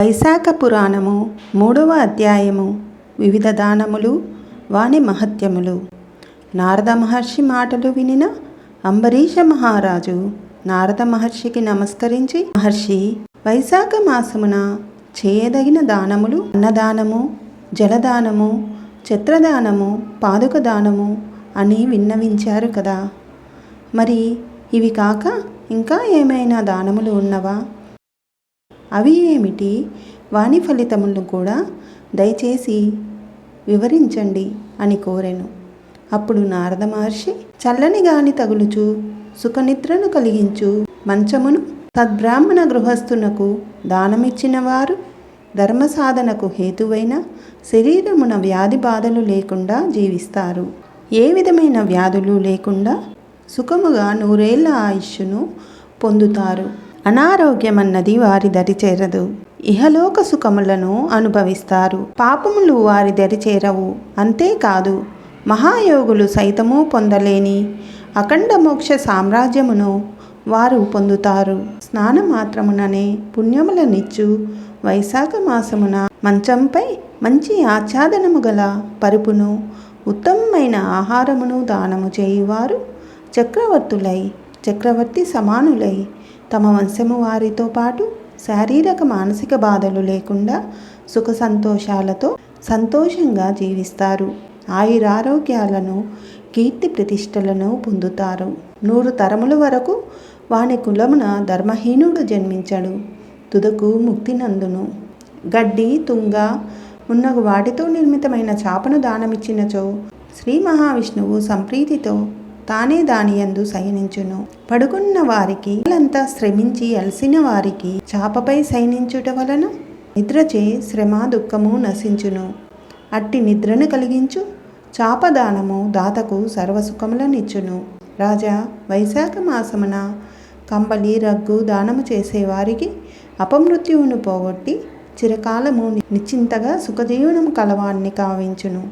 వైశాఖ పురాణము మూడవ అధ్యాయము వివిధ దానములు వాని మహత్యములు. నారద మహర్షి మాటలు వినిన అంబరీష మహారాజు నారద మహర్షికి నమస్కరించి మహర్షి వైశాఖ మాసమున చేయదగిన దానములు అన్నదానము జలదానము చిత్రదానము పాదుక దానము అని విన్నవించారు కదా. మరి ఇవి కాక ఇంకా ఏమైనా దానములు ఉన్నవా? అవి ఏమిటి? వాణి ఫలితములను కూడా దయచేసి వివరించండి అని కోరెను. అప్పుడు నారద మహర్షి చల్లని గాలి తగులుచు సుఖనిద్రను కలిగించు మంచమును సద్బ్రాహ్మణ గృహస్థునకు దానమిచ్చిన వారు ధర్మ సాధనకు హేతువైన శరీరమున వ్యాధి బాధలు లేకుండా జీవిస్తారు. ఏ విధమైన వ్యాధులు లేకుండా సుఖముగా నూరేళ్ళ ఆయుష్ను పొందుతారు. అనారోగ్యమన్నది వారి దరి చేరదు. ఇహలోక సుఖములను అనుభవిస్తారు. పాపములు వారి దరి చేరవు. అంతేకాదు మహాయోగులు సైతము పొందలేని అఖండ మోక్ష సామ్రాజ్యమును వారు పొందుతారు. స్నాన మాత్రముననే పుణ్యములనిచ్చు వైశాఖ మాసమున మంచంపై మంచి ఆచ్ఛాదనము గల పరుపును ఉత్తమమైన ఆహారమును దానము చేయువారు చక్రవర్తులై చక్రవర్తి సమానులై. తమ వంశము వారితో పాటు శారీరక మానసిక బాధలు లేకుండా సుఖ సంతోషాలతో సంతోషంగా జీవిస్తారు. ఆయురారోగ్యాలను కీర్తి ప్రతిష్టలను పొందుతారు. నూరు తరముల వరకు వాని కులమున ధర్మహీనుడు జన్మించడు. తుదకు ముక్తినందును గడ్డి తుంగ ఉన్న వాటితో నిర్మితమైన చాపను దానమిచ్చినచో శ్రీ మహావిష్ణువు సంప్రీతితో తానే దాని యందు శయనించును. పడుకున్న వారికి అంతా శ్రమించి అలసిన వారికి చాపపై శయనించుట వలన నిద్రచే శ్రమ దుఃఖము నశించును. అట్టి నిద్రను కలిగించు చాపదానము దాతకు సర్వసుఖములనిచ్చును. రాజా వైశాఖ మాసమున కంబలి రగ్గు దానము చేసేవారికి అపమృత్యువును పోగొట్టి చిరకాలము నిశ్చింతగా సుఖజీవనము కలవాన్ని కావించును.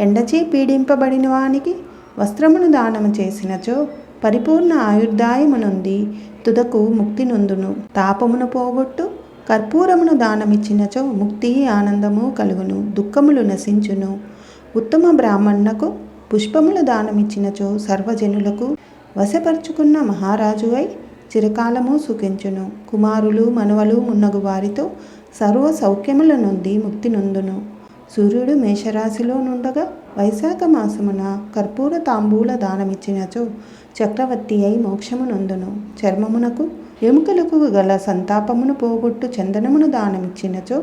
ఎండచే పీడింపబడిన వానికి వస్త్రమును దానము చేసినచో పరిపూర్ణ ఆయుర్దాయమునుంది తుదకు ముక్తి నొందును. తాపమును పోగొట్టు కర్పూరమును దానమిచ్చినచో ముక్తి ఆనందము కలుగును దుఃఖములు నశించును. ఉత్తమ బ్రాహ్మణకు పుష్పములు దానమిచ్చినచో సర్వజనులకు వశపరుచుకున్న మహారాజు అయి చిరకాలము సుఖించును. కుమారులు మనవలు మున్నగు వారితో సర్వ సౌఖ్యముల నుండి ముక్తి నొందును. సూర్యుడు మేషరాశిలో నుండగా వైశాఖ మాసమున కర్పూర తాంబూల దానమిచ్చినచో చక్రవర్తి అయి మోక్షము నొందును. చర్మమునకు ఎముకలకు గల సంతాపమును పోగొట్టు చందనమును దానమిచ్చినచో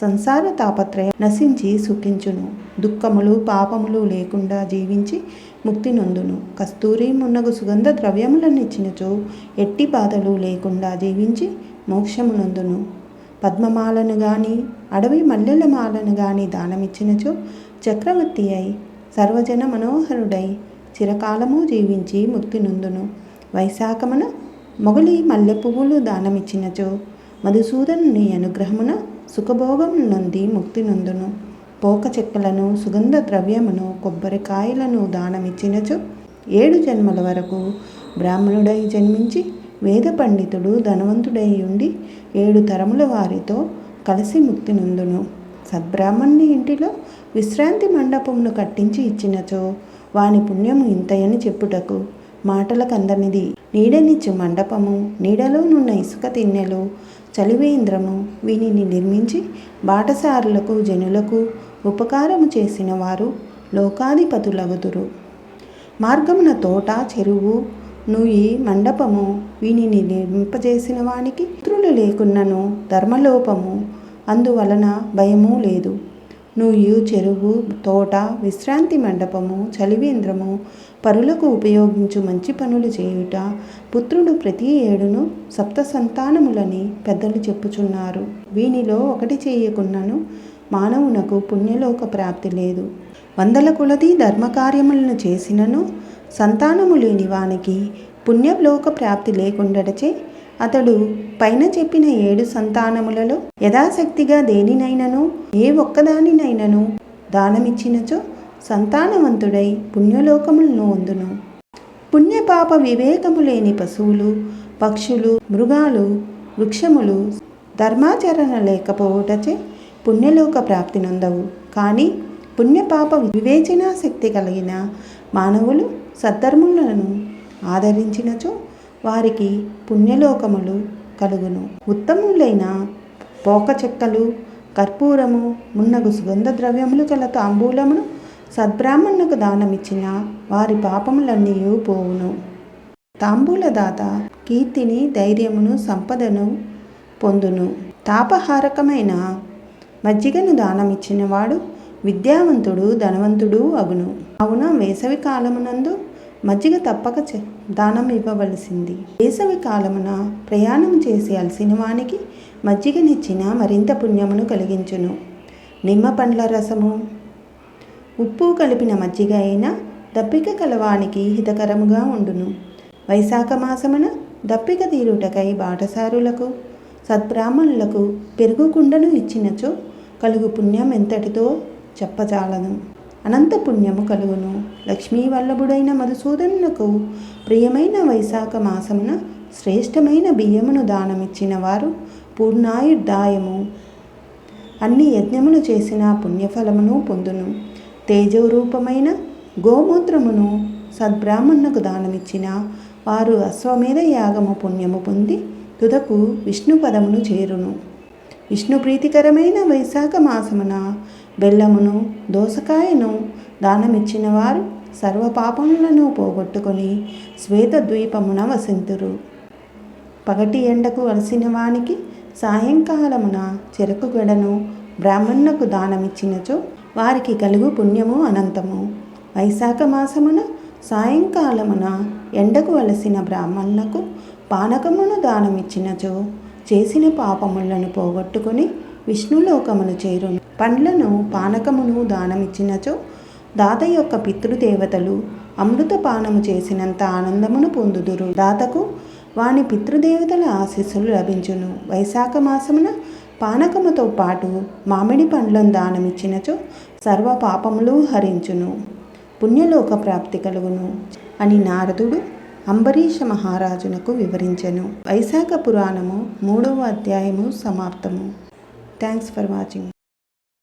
సంసార తాపత్రయం నశించి సుఖించును. దుఃఖములు పాపములు లేకుండా జీవించి ముక్తి నొందును. కస్తూరి మున్నగు సుగంధ ద్రవ్యములనిచ్చినచో ఎట్టి బాధలు లేకుండా జీవించి మోక్షమునందును పద్మమాలను గాని అడవి మల్లెల మాలను గాని దానమిచ్చినచో చక్రవర్తి అయి సర్వజన మనోహరుడై చిరకాలము జీవించి ముక్తి నుందును. వైశాఖమున మొగలి మల్లె పువ్వులు దానమిచ్చినచో మధుసూదనుని అనుగ్రహమున సుఖభోగం నుండి ముక్తి నుందును. పోక చెక్కలను సుగంధ ద్రవ్యమును కొబ్బరికాయలను దానమిచ్చినచో ఏడు జన్మల వరకు బ్రాహ్మణుడై జన్మించి వేద పండితుడు ధనవంతుడై ఉండి ఏడు తరముల వారితో కలిసి ముక్తి నందును. సద్బ్రాహ్మణ్ణి ఇంటిలో విశ్రాంతి మండపమును కట్టించి ఇచ్చినచో వాని పుణ్యము ఇంతయని చెప్పుటకు మాటలకు అందనిది నీడనిచ్చు మండపము నీడలోనున్న ఇసుక తిన్నెలు చలివేంద్రము వీనిని నిర్మించి బాటసారులకు జనులకు ఉపకారము చేసిన వారు లోకాధిపతులగుదురు. మార్గమున తోట చెరువు నుయ్యి మండపము వీనిని నిర్మింపజేసిన వానికి పుత్రులు లేకున్నను ధర్మలోపము. అందువలన భయము లేదు. నువ్వు చెరువు తోట విశ్రాంతి మండపము చలివేంద్రము పరులకు ఉపయోగించు మంచి పనులు చేయుట పుత్రుడు ప్రతి ఏడును సప్త సంతానములని పెద్దలు చెప్పుచున్నారు. వీనిలో ఒకటి చేయకున్నను మానవునకు పుణ్యలోక ప్రాప్తి లేదు. వందల కొలది ధర్మకార్యములను చేసినను సంతానము లేని వానికి పుణ్యలోక ప్రాప్తి లేకుండటచే అతడు పైన చెప్పిన ఏడు సంతానములలో యథాశక్తిగా దేనినైనను ఏ ఒక్కదానినైనను దానమిచ్చినచో సంతానవంతుడై పుణ్యలోకములను వందును పుణ్యపాప వివేకము లేని పశువులు పక్షులు మృగాలు వృక్షములు ధర్మాచరణ లేకపోవుటచే పుణ్యలోక ప్రాప్తి నొందవు. కానీ పుణ్యపాప వివేచనా శక్తి కలిగిన మానవులు సద్ధర్ములను ఆదరించినచో వారికి పుణ్యలోకములు కలుగును. ఉత్తములైన పోక చెక్కలు కర్పూరము మున్నగు సుగంధ ద్రవ్యములు గల తాంబూలమును సద్బ్రాహ్మణులకు దానమిచ్చిన వారి పాపములన్నీ పోవును. తాంబూలదాత కీర్తిని ధైర్యమును సంపదను పొందును. తాపహారకమైన మజ్జిగను దానమిచ్చిన వాడు విద్యావంతుడు ధనవంతుడు అగును. కావున వేసవి కాలమునందు మజ్జిగ తప్పక దానం ఇవ్వవలసింది. వేసవి కాలమున ప్రయాణం చేసి అలసిన వానికి మజ్జిగనిచ్చిన మరింత పుణ్యమును కలిగించును. నిమ్మ పండ్ల రసము ఉప్పు కలిపిన మజ్జిగ అయినా దప్పిక కలవానికి హితకరముగా ఉండును. వైశాఖ మాసమున దప్పిక తీరుటకై బాటసారులకు సద్బ్రాహ్మణులకు పెరుగు కుండను ఇచ్చినచో కలుగు పుణ్యం ఎంతటితో చెప్పజాలను అనంత పుణ్యము కలుగును. లక్ష్మీ వల్లభుడైన మధుసూదనులకు ప్రియమైన వైశాఖ మాసమున శ్రేష్టమైన బియ్యమును దానమిచ్చిన వారు పూర్ణాయుర్దాయము. అన్ని యజ్ఞములు చేసిన పుణ్యఫలమును పొందును. తేజోరూపమైన గోమూత్రమును సద్బ్రాహ్మణులకు దానమిచ్చిన వారు అశ్వమేధ యాగము పుణ్యము పొంది తుదకు విష్ణు పదమును చేరును. విష్ణు ప్రీతికరమైన వైశాఖ మాసమున బెల్లమును దోసకాయను దానమిచ్చిన వారు సర్వ పాపములను పోగొట్టుకొని శ్వేత ద్వీపమున వసింతురు. పగటి ఎండకు అలసిన వానికి సాయంకాలమున చెరకు గడను బ్రాహ్మణులకు దానమిచ్చినచో వారికి కలుగు పుణ్యము అనంతము. వైశాఖ మాసమున సాయంకాలమున ఎండకు అలసిన బ్రాహ్మణులకు పానకమును దానమిచ్చినచో చేసిన పాపములను పోగొట్టుకొని విష్ణులోకమును చేరును. పండ్లను పానకమును దానమిచ్చినచో దాత యొక్క పితృదేవతలు అమృత పానము చేసినంత ఆనందమును పొందుదురు. దాతకు వాని పితృదేవతల ఆశీస్సులు లభించును. వైశాఖ మాసమున పానకముతో పాటు మామిడి పండ్లను దానమిచ్చినచో సర్వ పాపములు హరించును. పుణ్యలోక ప్రాప్తి కలుగును అని నారదుడు అంబరీష మహారాజునకు వివరించెను. వైశాఖ పురాణము మూడవ అధ్యాయము సమాప్తము. Thanks for watching.